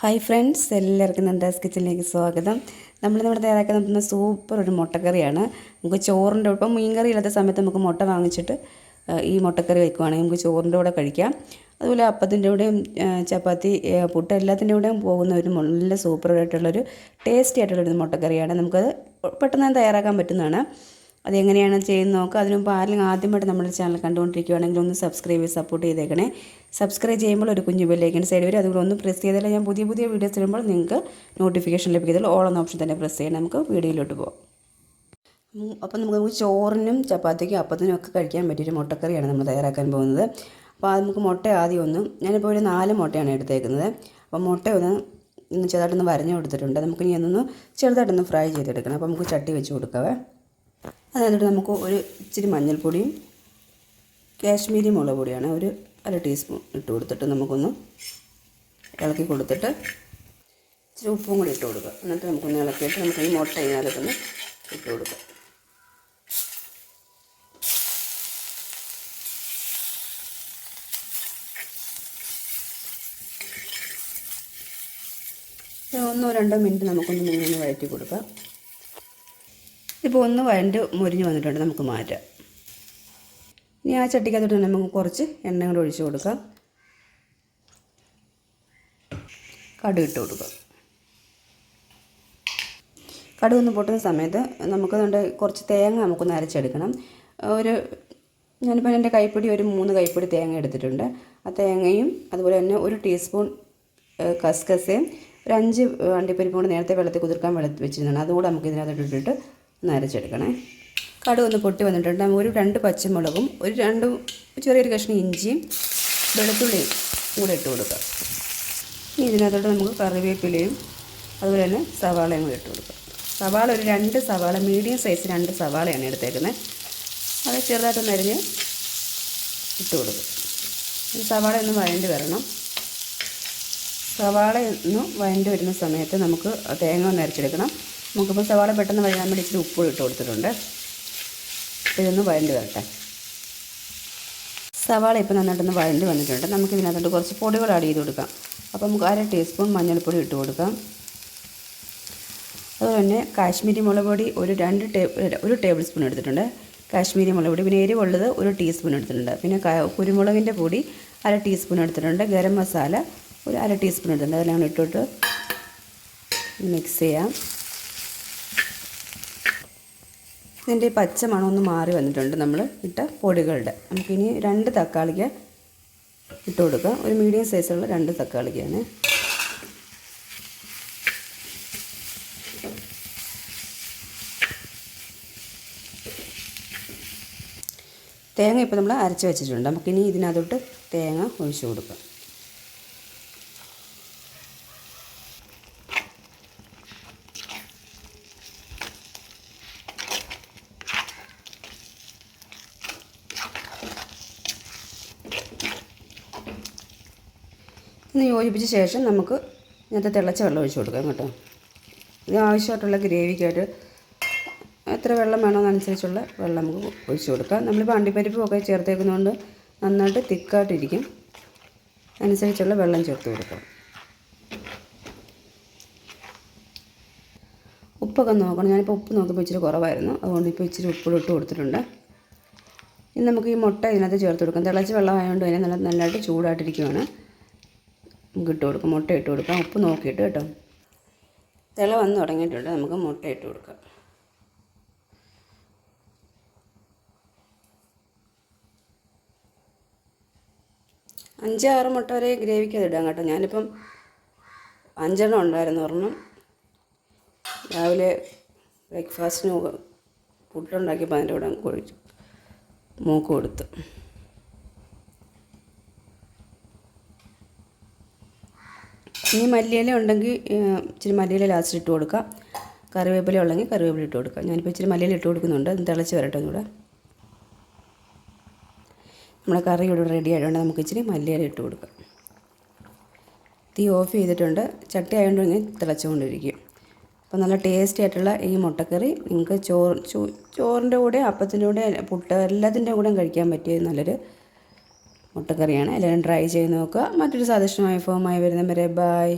Hi friends എല്ലാവർക്കും നന്ദാസ് കിച്ചണിലേക്ക് സ്വാഗതം. നമ്മൾ നമ്മുടെ തയ്യാറാക്കാൻ നോക്കുന്ന സൂപ്പർ ഒരു മുട്ടക്കറിയാണ്. നമുക്ക് ചോറിന്റെ ഇപ്പം മീൻകറി ഇല്ലാത്ത സമയത്ത് നമുക്ക് മുട്ട വാങ്ങിച്ചിട്ട് ഈ മുട്ടക്കറി വയ്ക്കുവാണെങ്കിൽ നമുക്ക് ചോറിന്റെ കൂടെ കഴിക്കാം. അതുപോലെ അപ്പത്തിന്റെ കൂടെയും ചപ്പാത്തി പുട്ട് എല്ലാത്തിന്റെ കൂടെയും പോകുന്ന ഒരു നല്ല സൂപ്പർ ആയിട്ടുള്ളൊരു ടേസ്റ്റി ആയിട്ടുള്ളൊരു മുട്ടക്കറിയാണ്. നമുക്കത് പെട്ടെന്ന് തയ്യാറാക്കാൻ പറ്റുന്നതാണ്. അതെങ്ങനെയാണ് ചെയ്യുന്നത് നോക്കുക അതിന് മുമ്പ് ആരെങ്കിലും ആദ്യമായിട്ട് നമ്മുടെ ചാനൽ കണ്ടുകൊണ്ടിരിക്കുകയാണെങ്കിൽ ഒന്ന് സബ്സ്ക്രൈബ് ചെയ്ത് സപ്പോർട്ട് ചെയ്തേക്കണേ. സബ്സ്ക്രൈബ് ചെയ്യുമ്പോൾ ഒരു കുഞ്ഞു ബെല്ലേക്കിന് സൈഡ് വരും അതുകൂടെ ഒന്ന് പ്രസ് ചെയ്താൽ ഞാൻ പുതിയ പുതിയ വീഡിയോസ് ഇടുമ്പോൾ നിങ്ങൾക്ക് നോട്ടിഫിക്കേഷൻ ലഭിക്കത്തുള്ളൂ. ഓൾ എന്ന ഓപ്ഷൻ തന്നെ പ്രസ് ചെയ്യണം നമുക്ക് വീഡിയോയിലോട്ട് പോകാം അപ്പം നമുക്ക് ചോറിനും ചപ്പാത്തിക്കും അപ്പത്തിനും ഒക്കെ കഴിക്കാൻ പറ്റിയൊരു മുട്ടക്കറിയാണ് നമ്മൾ തയ്യാറാക്കാൻ പോകുന്നത്. അപ്പോൾ നമുക്ക് മുട്ട ആദ്യം ഒന്ന് ഞാനിപ്പോൾ ഒരു നാല് മുട്ടയാണ് എടുത്തേക്കുന്നത്. അപ്പോൾ മുട്ട ഒന്ന് ഇന്ന് ചെറുതായിട്ടൊന്ന് വരഞ്ഞു കൊടുത്തിട്ടുണ്ട്. നമുക്ക് ഇനി ഒന്ന് ചെറുതായിട്ടൊന്ന് ഫ്രൈ ചെയ്തെടുക്കണം. അപ്പോൾ നമുക്ക് ചട്ടി വെച്ച് കൊടുക്കാവേ. അതിനകത്തോട്ട് നമുക്ക് ഒരു ഇച്ചിരി മഞ്ഞൾപ്പൊടിയും കാശ്മീരി മുളക് പൊടിയാണ്. ഒരു അര ടീസ്പൂൺ ഇട്ട് കൊടുത്തിട്ട് നമുക്കൊന്ന് ഇളക്കി കൊടുത്തിട്ട് ഇച്ചിരി ഉപ്പും കൂടി ഇട്ട് കൊടുക്കുക. എന്നിട്ട് നമുക്കൊന്ന് ഇളക്കിയിട്ട് നമുക്ക് ഈ മുട്ട ഇതിനകത്തൊന്ന് ഇട്ട് കൊടുക്കുക. ഒന്നോ രണ്ടോ മിനിറ്റ് നമുക്കൊന്ന് ഇങ്ങനെ വഴറ്റി കൊടുക്കാം. ഇപ്പോൾ ഒന്ന് വഴണ്ട് മുരിഞ്ഞ് വന്നിട്ടുണ്ട്. നമുക്ക് മാറ്റാം. ഇനി ആ ചട്ടിക്കകത്തോട്ട് തന്നെ നമുക്ക് കുറച്ച് എണ്ണ കൂടെ ഒഴിച്ച് കൊടുക്കാം. കടുക് ഇട്ട് കൊടുക്കാം. കടുക് ഒന്ന് പൊട്ടുന്ന സമയത്ത് നമുക്ക് അതുകൊണ്ട് കുറച്ച് തേങ്ങ നമുക്കൊന്ന് അരച്ചെടുക്കണം. ഒരു ഞാനിപ്പോൾ എന്റെ കൈപ്പിടി ഒരു മൂന്ന് കൈപ്പിടി തേങ്ങ എടുത്തിട്ടുണ്ട്. ആ തേങ്ങയും അതുപോലെ തന്നെ ഒരു ടീസ്പൂൺ കസ്കസയും ഒരു അഞ്ച് അണ്ടിപ്പരിപ്പ് കൊണ്ട് നേരത്തെ വെള്ളത്തിൽ കുതിർക്കാൻ വെള്ളത്തിൽ വെച്ചിരുന്നതാണ്. അതുകൂടെ നമുക്ക് ഇതിനകത്തോട്ട് ഇട്ടിട്ട് ഒന്ന് അരച്ചെടുക്കണേ. കടുക് ഒന്ന് പൊട്ടി വന്നിട്ടുണ്ട്. ഒരു രണ്ട് പച്ചമുളകും ഒരു രണ്ട് ചെറിയൊരു കഷ്ണം ഇഞ്ചിയും വെളുത്തുള്ളിയും കൂടെ ഇട്ട് കൊടുക്കാം. ഇനി ഇതിനകത്തോട്ട് നമുക്ക് കറിവേപ്പിലയും അതുപോലെ തന്നെ സവാളയും കൂടെ ഇട്ട് കൊടുക്കാം. സവാള ഒരു രണ്ട് സവാള മീഡിയം സൈസ് രണ്ട് സവാളയാണ് എടുത്തേക്കുന്നത്. അത് ചെറുതായിട്ടൊന്ന് അരിഞ്ഞ് ഇട്ട് കൊടുക്കും. സവാള ഒന്ന് വഴണ്ടി വരണം. സവാള ഒന്ന് വഴണ്ടി വരുന്ന സമയത്ത് നമുക്ക് തേങ്ങ ഒന്ന് അരച്ചെടുക്കണം. നമുക്കിപ്പോൾ സവാള പെട്ടെന്ന് വഴങ്ങാൻ വേണ്ടി ഇച്ചിരി ഉപ്പ് ഇട്ട് കൊടുത്തിട്ടുണ്ട്. ഇതൊന്ന് വഴണ്ടി വരട്ടെ. സവാള ഇപ്പോൾ നന്നായിട്ടൊന്ന് വഴണ്ട് വന്നിട്ടുണ്ട്. നമുക്ക് ഇതിനകത്തോട്ട് കുറച്ച് പൊടികൾ ആഡ് ചെയ്ത് കൊടുക്കാം. അപ്പോൾ നമുക്ക് അര ടീസ്പൂൺ മഞ്ഞൾപ്പൊടി ഇട്ട് കൊടുക്കാം. അതുപോലെ തന്നെ കാശ്മീരി മുളക് പൊടി ഒരു രണ്ട് ടേബിൾ ഒരു ടേബിൾ സ്പൂൺ എടുത്തിട്ടുണ്ട്. കാശ്മീരി മുളക് പൊടി പിന്നെ എരിവുള്ളത് ഒരു ടീസ്പൂൺ എടുത്തിട്ടുണ്ട്. പിന്നെ കുരുമുളകിന്റെ പൊടി അര ടീസ്പൂൺ എടുത്തിട്ടുണ്ട്. ഗരം മസാല ഒരു അര ടീസ്പൂൺ എടുത്തിട്ടുണ്ട്. അതെല്ലാം ഇട്ടിട്ട് മിക്സ് ചെയ്യാം. ഇതിന്റെ പച്ച മണമൊന്ന് മാറി വന്നിട്ടുണ്ട് നമ്മൾ ഇട്ട പൊടികളുടെ. നമുക്കിനി രണ്ട് തക്കാളിക്ക് ഇട്ട് കൊടുക്കുക ഒരു മീഡിയം സൈസുള്ള രണ്ട് തക്കാളിക്കാണ്. തേങ്ങ ഇപ്പോൾ നമ്മൾ അരച്ച് വെച്ചിട്ടുണ്ട്. നമുക്കിനി ഇതിനകത്തോട്ട് തേങ്ങ ഒഴിച്ചു കൊടുക്കാം. ഇന്ന് യോജിപ്പിച്ച ശേഷം നമുക്ക് ഇങ്ങനത്തെ തിളച്ച വെള്ളം ഒഴിച്ച് കൊടുക്കാം കേട്ടോ. ഇത് ആവശ്യമായിട്ടുള്ള ഗ്രേവിക്കായിട്ട് എത്ര വെള്ളം വേണമെന്നനുസരിച്ചുള്ള വെള്ളം നമുക്ക് ഒഴിച്ച് കൊടുക്കാം. നമ്മളിപ്പോൾ അണ്ടിപ്പരിപ്പും ഒക്കെ ചേർത്തേക്കുന്നതുകൊണ്ട് നന്നായിട്ട് തിക്കായിട്ടിരിക്കും. അനുസരിച്ചുള്ള വെള്ളം ചേർത്ത് കൊടുക്കാം. ഉപ്പൊക്കെ നോക്കണം. ഞാനിപ്പോൾ ഉപ്പ് നോക്കിയപ്പോൾ ഇച്ചിരി കുറവായിരുന്നു. അതുകൊണ്ട് ഇപ്പോൾ ഇച്ചിരി ഉപ്പ് ഇട്ട് കൊടുത്തിട്ടുണ്ട്. ഇനി നമുക്ക് ഈ മുട്ട ഇതിനകത്ത് ചേർത്ത് കൊടുക്കാം. തിളച്ച് വെള്ളം ആയതുകൊണ്ട് തന്നെ നല്ല നല്ലതായിട്ട് ചൂടായിട്ടിരിക്കുവാണ്. നമുക്ക് ഇട്ട് കൊടുക്കാം. മുട്ട ഇട്ട് കൊടുക്കാം ഉപ്പ് നോക്കിയിട്ട് കേട്ടോ. തിള വന്ന് തുടങ്ങിയിട്ടുണ്ട്. നമുക്ക് മുട്ട ഇട്ട് കൊടുക്കാം. അഞ്ചാറ് മുട്ട വരെ ഗ്രേവിക്ക് അത് ഇടാം കേട്ടോ. ഞാനിപ്പം അഞ്ചെണ്ണം ഉണ്ടായിരുന്നു ഒരെണ്ണം. രാവിലെ ബ്രേക്ക്ഫാസ്റ്റിന് പുട്ടുണ്ടാക്കിയപ്പോൾ അതിന്റെ കൂടെ കുഴിച്ചു മൂക്ക് കൊടുത്തു. ഇനി മല്ലിയില ഉണ്ടെങ്കിൽ ഇച്ചിരി മല്ലിയില ലാസ്റ്റ് ഇട്ട് കൊടുക്കാം കറിവേപ്പില ഉള്ളെങ്കിൽ കറിവേപ്പില ഇട്ട് കൊടുക്കാം ഞാനിപ്പോൾ ഇച്ചിരി മല്ലിയില ഇട്ട് കൊടുക്കുന്നുണ്ട്. അത് തിളച്ച് വരട്ടെ ഒന്നുകൂടെ. നമ്മുടെ കറി ഇവിടെ റെഡി ആയതുകൊണ്ട് നമുക്ക് ഇച്ചിരി മല്ലിയില ഇട്ട് കൊടുക്കാം. തീ ഓഫ് ചെയ്തിട്ടുണ്ട്. ചട്ടി ആയതുകൊണ്ട് ഇങ്ങനെ തിളച്ചുകൊണ്ടിരിക്കും. അപ്പോൾ നല്ല ടേസ്റ്റി ആയിട്ടുള്ള ഈ മുട്ടക്കറി നിങ്ങൾക്ക് ചോറ് ചോറിന്റെ കൂടെ അപ്പത്തിന്റെ കൂടെ പുട്ട് എല്ലാത്തിന്റെ കൂടെയും കഴിക്കാൻ പറ്റിയ നല്ലൊരു മുട്ടക്കറിയാണ്. എല്ലാവരും ട്രൈ ചെയ്ത് നോക്കുക. മറ്റൊരു സദൃശമായ ഫോമായി വരുന്നവരെ ബായ്